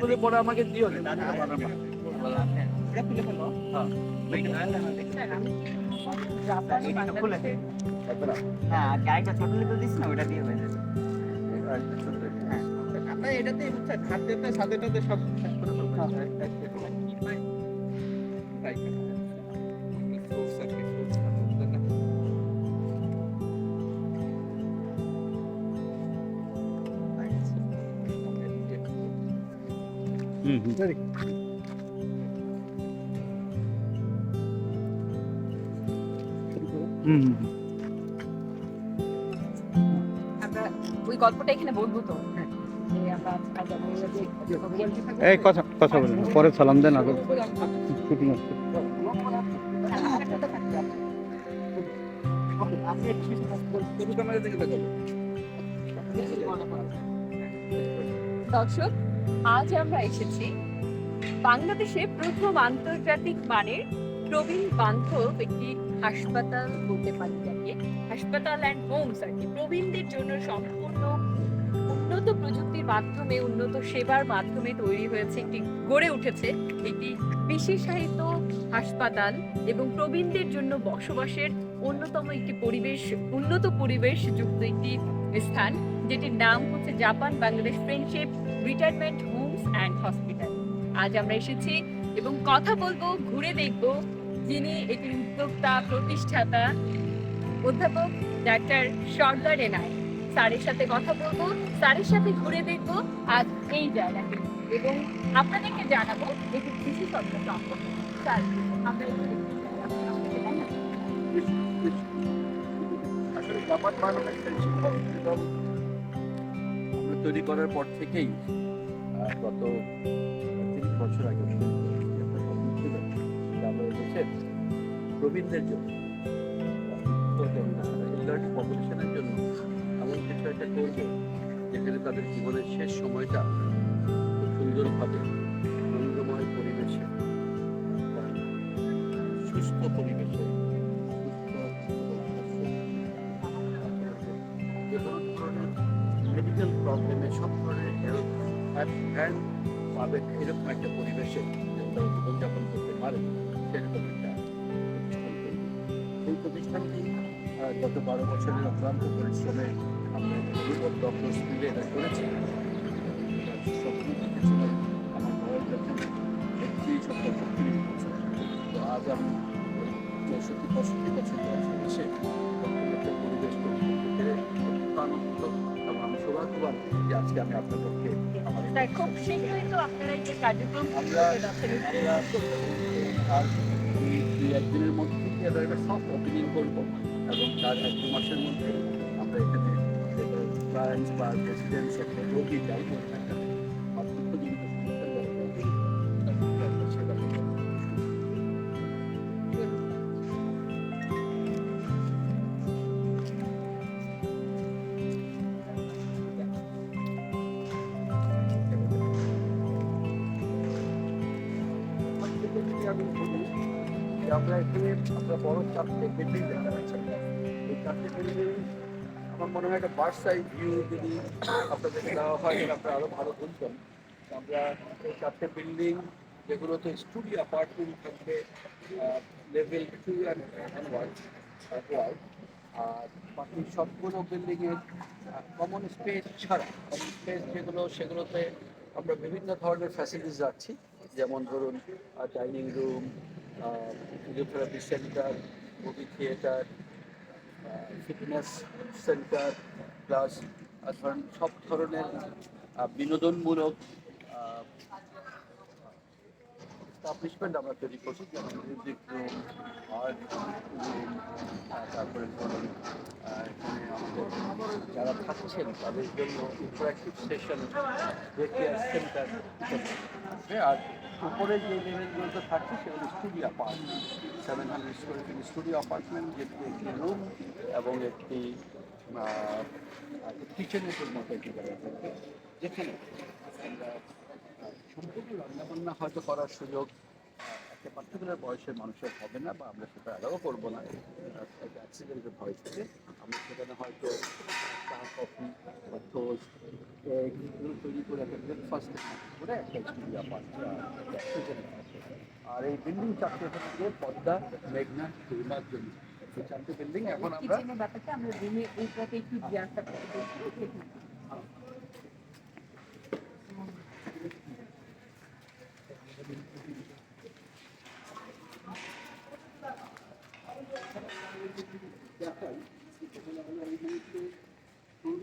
তুলে পরে আমাকে দিও না এটা সাথে ফেলো আমরা ওই গল্পটা এখানে বলব তো? যে আমরা আজ যাব এই কথা কথা বলেন। পরে সালাম দেন আগে। শুটিং দর্শক আজ আমরা এসেছি বাংলাদেশে প্রথম আন্তর্জাতিক মানের প্রবীণ বান্ধব একটি হাসপাতাল বলতে পারি যাকে। হাসপাতাল অ্যান্ড হোমস আর কি। প্রবীণদের জন্য সম্পূর্ণ উন্নত প্রযুক্তির মাধ্যমে, উন্নত সেবার মাধ্যমে তৈরি হয়েছে একটি, গড়ে উঠেছে একটি বিশেষায়িত হাসপাতাল এবং প্রবীণদের জন্য বসবাসের অন্যতম একটি পরিবেশ, উন্নত পরিবেশ যুক্ত একটি স্থান, যেটির নাম হচ্ছে Japan Bangladesh friendship retirement homes and hospital আজ আমরা এসেছি এবং কথা বলব, ঘুরে দেখব যিনি এটির উদ্যোক্তা, প্রতিষ্ঠাতা, অধ্যাপক ডাক্তার সর্দার এনায় স্যারের সাথে কথা বলব, স্যারের সাথে ঘুরে দেখব আজ এই জায়গাটি এবং আপনাদেরকে জানাব এটির বিশেষত্ব সম্পর্কে স্যার, আমরা একটু দেখতে চাই। তৈরি করার পর থেকেই গত তিরিশ বছর আগে প্রবীণদের জন্য এলডারলি পপুলেশনের জন্য এমন কিছু একটা করব, যেখানে তাদের জীবনের শেষ সময়টা খুব সুন্দরভাবে আনন্দময় পরিবেশে, সুস্থ পরিবেশে সব ধরনের হেল্প হ্যান্ড পাবে এরকম একটা পরিবেশে তারা জীবনযাপন করতে পারে, সেরকম একটা এই প্রতিষ্ঠানটি গত বারো বছরের অক্লান্ত পরিশ্রমে আমরা ডক্টর স্কুলে এটা করেছি। আমার বয়স যখন একত্রিশ বত্রিশ বছর তো আজ আমি চৌষট্টি, পঁয়ষট্টি বছর যে আজকে আমি আপনার পক্ষে খুব শীঘ্রই তো আপনারা এই যে কার্যক্রম আমরা আর দুই একদিনের মধ্যে আমরা একটা সফট ওপেনিং করব এবং তার এক দু মাসের মধ্যে আমরা এখানে ক্লায়েন্টস বা রেসিডেন্টস একটা রোগী যাই না আমি বলি, যে আমরা এখানে আমরা বড় চারটে বিল্ডিং দেখতে পাচ্ছি এই চারটে বিল্ডিং আমার মনে হয় একটা বার্ড সাইড ভিউ যদি আপনাদেরকে দেওয়া হয়, তাহলে আপনারা আরও ভালো বুঝবেন। আমরা এই চারটে বিল্ডিং যেগুলোতে স্টুডিও অ্যাপার্টমেন্ট থাকবে লেভেল টু অ্যান্ড আর বাকি সবগুলো বিল্ডিংয়ের কমন স্পেস ছাড়া কমন স্পেস যেগুলো, সেগুলোতে আমরা বিভিন্ন ধরনের ফ্যাসিলিটিস রাখছি। যেমন ধরুন dining room physiotherapy centre movie theatre fitness centre plus ধরেন সব ধরনের বিনোদনমূলক এস্টাবলিশমেন্ট আমরা তৈরি করছি, যেমন মিউজিক রুম আর্ট রুম তারপরে ধরুন এখানে যারা থাকছেন, তাদের জন্য interactive session day care centre আর উপরে যে লেভেলগুলোতে থাকছে, সেগুলো studio apartment seven hundred square feet studio apartment যেটি একটি রুম এবং একটি কিচেনের মতো একটি জায়গা থাকবে। যেখানে সম্পূর্ণ রান্নাবান্না হয়তো করার সুযোগ একটা পার্টিকুলার বয়সের মানুষের হবে না বা আমরা সেটা অ্যালাও করব না। একটা অ্যাক্সিডেন্টের ভয় থেকে। আমরা সেখানে হয়তো চা কফি বা টোস্ট এগুলো তৈরি করে একটা ব্রেকফাস্ট করে একটা আর এই বিল্ডিং চারটে হচ্ছে পদ্মা মেঘনা দুর্বার জন্য চারটে বিল্ডিং এখন আমরা ব্যাপারটা আমরা রুমে এইটাতে একটু জিজ্ঞাসা করতে বলছি দেখাই সেখানে আমরা এই মুহূর্তে সুরমা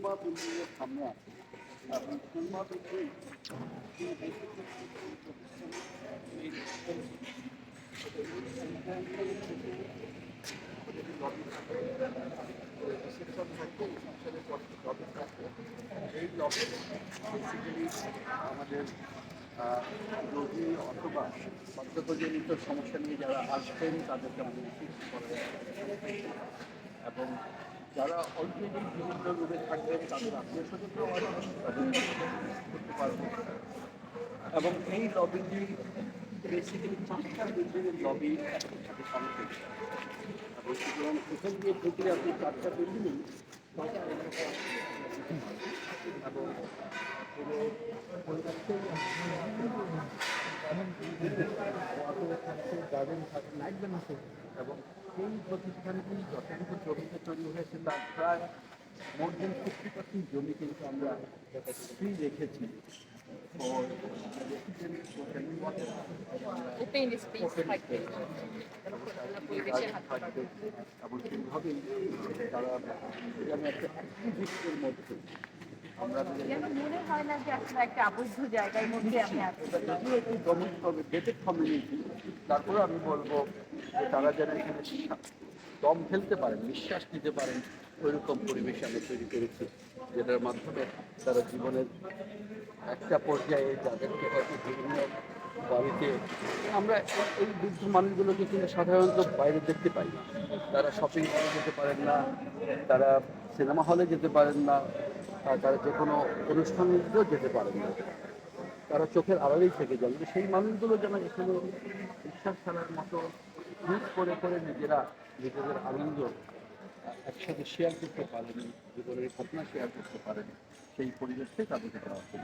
বিল্ডিংয়ের সামনে আছি এবং সুরমা বিল্ডিং রিসেপশন থাকবে রিসেপশনের পরে লবি থাকবে এই লবি বেসিক্যালি আমাদের রোগী অথবা বার্ধক্যজনিত সমস্যা নিয়ে যারা আসবেন তাদেরকে চিকিৎসা এবং যারা অলরেডি বিভিন্ন রুমে থাকবেন তাদের আত্মীয় স্বজনরাও করতে পারবেন এবং এই লবিটি বেসিক্যালি চারটা বিল্ডিংয়ের লবি একসাথে সংযুক্ত এবং সুতরাং এখান দিয়ে ঢুকলে আপনি চারটা বিল্ডিং এবং পুরো পরিবেশকে গার্ডেন থাকে এবং এই প্রতিষ্ঠানটি যতটুকু জমিতে তৈরি হয়েছে তার প্রায় মোর দেন ফিফটি পার্সেন্ট জমি কিন্তু আমরা ফ্রি রেখেছি। এবং সেইভাবেই তারা একটা মধ্যে যেন মনে হয় না যে আসলে একটা আবদ্ধ জায়গার মধ্যে আমি আছি? যদিও একটি ডোমেন ডেটেড কমিউনিটি তারপরে আমি বলব যে তারা যেন এখানে দম ফেলতে পারেন নিঃশ্বাস নিতে পারেন ওইরকম পরিবেশ আমরা তৈরি করেছি যেটার মাধ্যমে তারা জীবনের একটা পর্যায়ে যাদেরকে হয়তো বিভিন্ন বাড়িতে আমরা এই- বৃদ্ধ মানুষগুলোকে কিন্তু সাধারণত বাইরে দেখতে পাই না। তারা শপিং মলে যেতে পারেন না তারা সিনেমা হলে যেতে পারেন না তারা যে কোনো অনুষ্ঠানেও যেতে পারেন না। তারা চোখের আড়ালেই থেকে যান সেই মানুষগুলো যেন এখানে বিশ্বাস ফেলার মতো মিস করে করে নিজেরা নিজেদের আনন্দ একসাথে শেয়ার করতে পারেন জীবনের ঘটনা শেয়ার করতে পারেন, সেই পরিবেশটাই তাদেরকে দেওয়া হবে